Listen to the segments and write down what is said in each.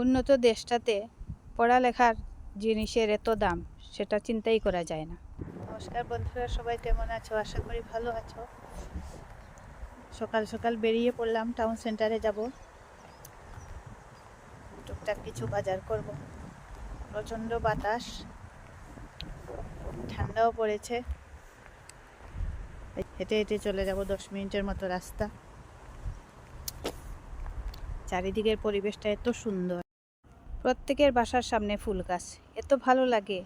উন্নত দেশটাতে পড়ালেখার জিনিসের এত দাম, সেটা চিন্তাই করা যায় না। নমস্কার বন্ধুরা, সবাই কেমন আছো? আশা করি ভালো আছো। সকাল সকাল বেরিয়ে পড়লাম টাউন সেন্টারে যাব। টুকটাক কিছু বাজার করব। প্রচণ্ড বাতাস, ঠান্ডাও পড়েছে। হেঁটে হেঁটে চলে যাব দশ মিনিটের মতো রাস্তা। চারিদিকের পরিবেশটা এত সুন্দর। প্রত্যেকের বাসার সামনে ফুল গাছ। এত ভালো লাগে।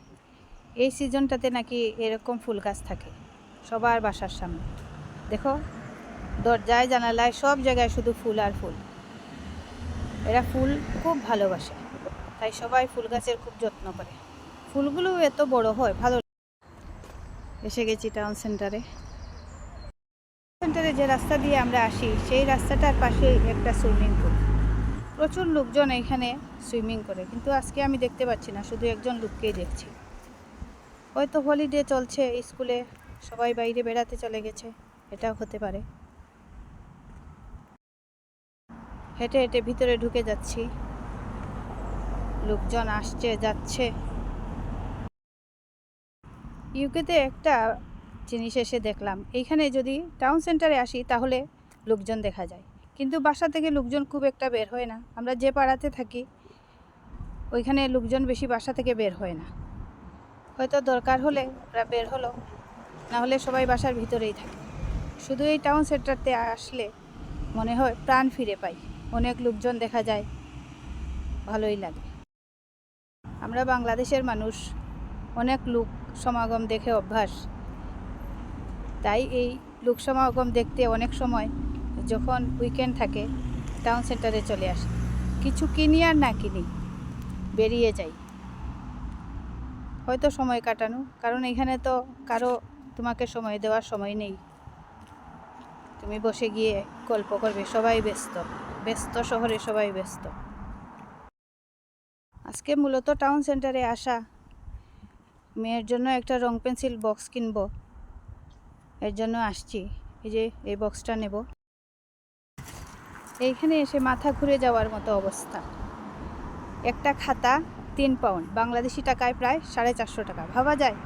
এই সিজনটাতে নাকি এরকম ফুল গাছ থাকে, সবার বাসার সামনে। দেখো, দরজায়, জানালায়, সব জায়গায় শুধু ফুল আর ফুল। এরা ফুল খুব ভালোবাসে, তাই সবাই ফুল গাছের খুব যত্ন করে। ফুলগুলো এত বড় হয়, ভালো এসে গেছি টাউন সেন্টারে সেন্টারে যে রাস্তা দিয়ে আমরা আসি, সেই রাস্তাটার পাশেই একটা সুইমিং পুল প্রচুর লোকজন এখানে সুইমিং করে। কিন্তু আজকে আমি দেখতে পাচ্ছি না, শুধু একজন লোককেই দেখছি। হয়তো হলিডে চলছে, স্কুলে সবাই বাইরে বেড়াতে চলে গেছে, এটাও হতে পারে। হেঁটে হেঁটে ভিতরে ঢুকে যাচ্ছি। লোকজন আসছে, যাচ্ছে। ইউকেতে একটা জিনিস এসে দেখলাম, এইখানে যদি টাউন সেন্টারে আসি তাহলে লোকজন দেখা যায়। কিন্তু বাসা থেকে লোকজন খুব একটা বের হয় না, আমরা যে পাড়াতে থাকি ওইখানে লোকজন বেশি বাসা থেকে বের হয় না। হয়তো দরকার হলে ওরা বের হলো, না হলে সবাই বাসার ভিতরেই থাকে। শুধু এই টাউন সেন্টারতে আসলে মনে হয় প্রাণ ফিরে পাই। অনেক লোকজন দেখা যায়, ভালোই লাগে। আমরা বাংলাদেশের মানুষ, অনেক লোক সমাগম দেখে অভ্যাস। তাই এই লোক সমাগম দেখতে অনেক সময় যখন উইকেন্ড থাকে টাউন সেন্টারে চলে আসি। কিছু কিনি আর না কিনি বেরিয়ে যাই। হয়তো সময় কাটানো, কারণ এখানে তো কারও তোমাকে সময় দেওয়ার সময় নেই। তুমি বসে গিয়ে গল্প করবে, সবাই ব্যস্ত। ব্যস্ত শহরে সবাই ব্যস্ত। আজকে মূলত টাউন সেন্টারে আসা। মেয়ের জন্য একটা রং পেন্সিল বক্স কিনব। এর জন্য আসছি। এই যে, এই বক্সটা নেব। এইখানে এসে মাথা ঘুরে যাওয়ার মতো অবস্থা। একটা খাতা, তিন পাউন্ড বাংলাদেশি টাকায় প্রায় সাড়ে চারশো টাকা। ভাবা যায়?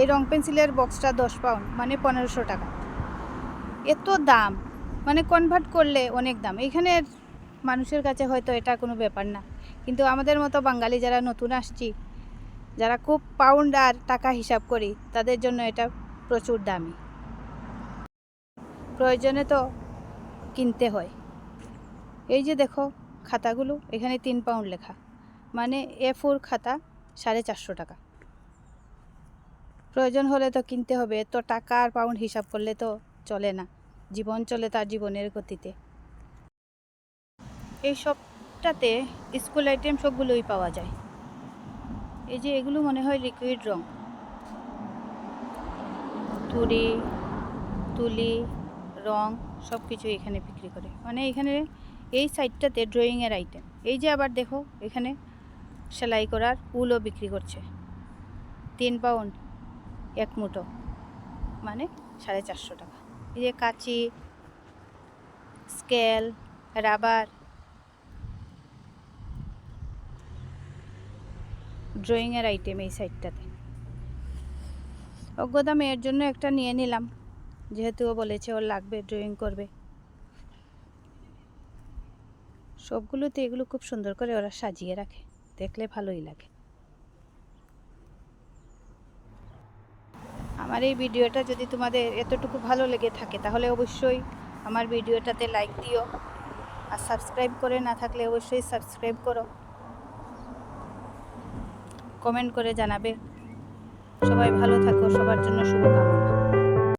এই রং পেন্সিলের বক্সটা দশ পাউন্ড মানে পনেরোশো টাকা। এত দাম মানে কনভার্ট করলে অনেক দাম। এইখানের মানুষের কাছে হয়তো এটা কোনো ব্যাপার না। কিন্তু আমাদের মতো বাঙালি যারা নতুন আসছি, যারা খুব পাউন্ড আর টাকা হিসাব করি, তাদের জন্য এটা প্রচুর দামি। প্রয়োজনে তো কিনতে হয়। এই যে দেখো খাতাগুলো এখানে তিন পাউন্ড লেখা। মানে এ ফোর খাতা সাড়ে চারশো টাকা। প্রয়োজন হলে তো কিনতে হবে তো টাকা আর পাউন্ড হিসাব করলে তো চলে না। জীবন চলে তার জীবনের গতিতে। এই সবটাতে স্কুল আইটেম সবগুলোই পাওয়া যায়। এই যে এগুলো মনে হয় লিকুইড রং তুড়ি তুলি রং সব কিছু এখানে বিক্রি করে। মানে এখানে এই সাইডটাতে ড্রয়িংয়ের আইটেম। এই যে আবার দেখো, এখানে সেলাই করার উলও বিক্রি করছে। তিন পাউন্ড, এক মুঠো মানে সাড়ে চারশো টাকা। এই যে কাঁচি, স্কেল, রাবার, ড্রয়িংয়ের আইটেম এই সাইডটাতে অজ্ঞতা মেয়ের জন্য একটা নিয়ে নিলাম। যেহেতু ও বলেছে ওর লাগবে, ড্রয়িং করবে। সবগুলোতে এগুলো খুব সুন্দর করে ওরা সাজিয়ে রাখে। দেখলে ভালোই লাগে। আমার এই ভিডিওটা যদি তোমাদের এতটুকু ভালো লেগে থাকে, তাহলে অবশ্যই আমার ভিডিওটাতে লাইক দিও। আর সাবস্ক্রাইব করে না থাকলে অবশ্যই সাবস্ক্রাইব করো। কমেন্ট করে জানাবে। সবাই ভালো থাকো, সবার জন্য শুভকামনা।